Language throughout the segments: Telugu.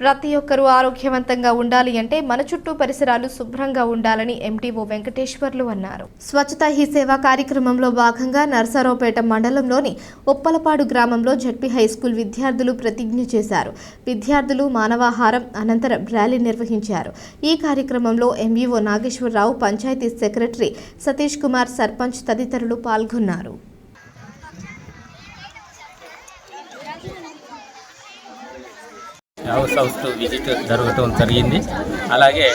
ప్రతి ఒక్కరూ ఆరోగ్యవంతంగా ఉండాలి అంటే మన చుట్టూ పరిసరాలు శుభ్రంగా ఉండాలని ఎంటీఓ వెంకటేశ్వర్లు అన్నారు. స్వచ్ఛత హీ సేవ కార్యక్రమంలో భాగంగా నర్సారావుపేట మండలంలోని ఉప్పలపాడు గ్రామంలో జడ్పీ హై స్కూల్ విద్యార్థులు ప్రతిజ్ఞ చేశారు. విద్యార్థులు మానవాహారం అనంతరం ర్యాలీ నిర్వహించారు. ఈ కార్యక్రమంలో ఎంఈఓ నాగేశ్వరరావు పంచాయతీ సెక్రటరీ సతీష్ కుమార్ సర్పంచ్ తదితరులు పాల్గొన్నారు. హౌస్ హౌస్ విజిట్ జరగటం జరిగింది. అలాగే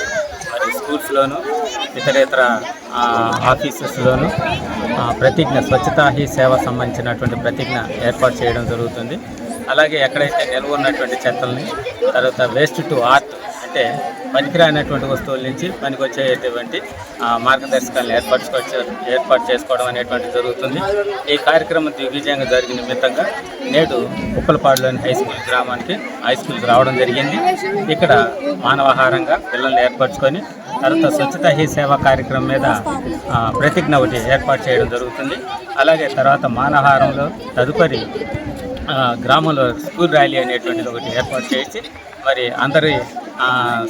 మరి స్కూల్స్లోను ఇతరేతర ఆ, ఆఫీసెస్లోను ప్రతిజ్ఞ స్వచ్ఛతా హీ సేవ సంబంధించినటువంటి ప్రతిజ్ఞ ఏర్పాటు చేయడం జరుగుతుంది. అలాగే ఎక్కడైతే నిల్వ ఉన్నటువంటి చెత్తల్ని తర్వాత వేస్ట్ టు ఆర్ట్ అంటే పనికిరానటువంటి వస్తువుల నుంచి పనికొచ్చేటువంటి ఆ, మార్గదర్శకాలను ఏర్పరచుకోవచ్చు ఏర్పాటు చేసుకోవడం అనేటువంటి జరుగుతుంది. ఈ కార్యక్రమం దిగ్విజయంగా జరిగిన నిమిత్తంగా నేడు ఉప్పలపాడులోని హై స్కూల్ గ్రామానికి హై స్కూల్కి రావడం జరిగింది. ఇక్కడ మానవాహారంగా పిల్లల్ని ఏర్పరచుకొని తర్వాత స్వచ్ఛత హీ సేవా కార్యక్రమం మీద ప్రతిజ్ఞ ఒకటి ఏర్పాటు చేయడం జరుగుతుంది. అలాగే తర్వాత మానహారంలో తదుపరి గ్రామంలో స్కూల్ ర్యాలీ అనేటువంటిది ఒకటి ఏర్పాటు చేసి మరి అందరి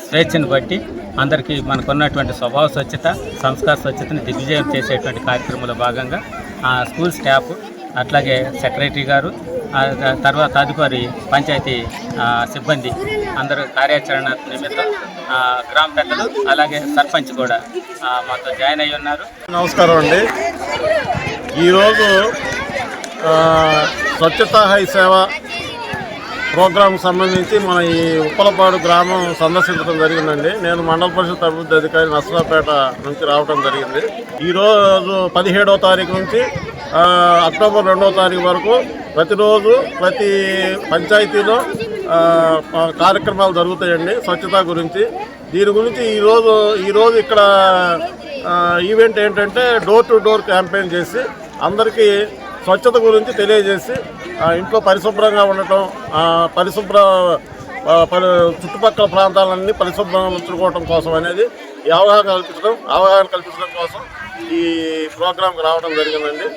స్వేచ్ఛను బట్టి అందరికీ మనకున్నటువంటి స్వభావ స్వచ్ఛత సంస్కార స్వచ్ఛతని దిగ్విజయం చేసేటువంటి కార్యక్రమంలో భాగంగా ఆ, స్కూల్ స్టాఫ్ అట్లాగే సెక్రటరీ గారు తర్వాత తదుపరి పంచాయతీ సిబ్బంది అందరూ కార్యాచరణ నిమిత్తం గ్రామ పెద్దలు అలాగే సర్పంచ్ కూడా మాతో జాయిన్ అయ్యి ఉన్నారు. నమస్కారం అండి. ఈరోజు ఆ, స్వచ్ఛతా హై సేవ ప్రోగ్రాం సంబంధించి మన ఈ ఉప్పలపాడు గ్రామం సందర్శించడం జరిగిందండి. నేను మండల పరిషత్ అభివృద్ధి అధికారి నర్సరాపేట నుంచి రావడం జరిగింది. ఈరోజు పదిహేడవ తారీఖు నుంచి అక్టోబర్ రెండవ తారీఖు వరకు ప్రతిరోజు ప్రతి పంచాయతీలో కార్యక్రమాలు జరుగుతాయండి స్వచ్ఛత గురించి. దీని గురించి ఈరోజు ఈరోజు ఇక్కడ ఈవెంట్ ఏంటంటే డోర్ టు డోర్ క్యాంపెయిన్ చేసి అందరికీ స్వచ్ఛత గురించి తెలియజేసి ఇంట్లో పరిశుభ్రంగా ఉండటం పరిశుభ్ర పరి చుట్టుపక్కల ప్రాంతాలన్నీ పరిశుభ్రంగా ఉంచుకోవటం కోసం అనేది ఈ అవగాహన కల్పించడం అవగాహన కల్పించడం కోసం ఈ ప్రోగ్రాంకి రావడం జరిగిందండి.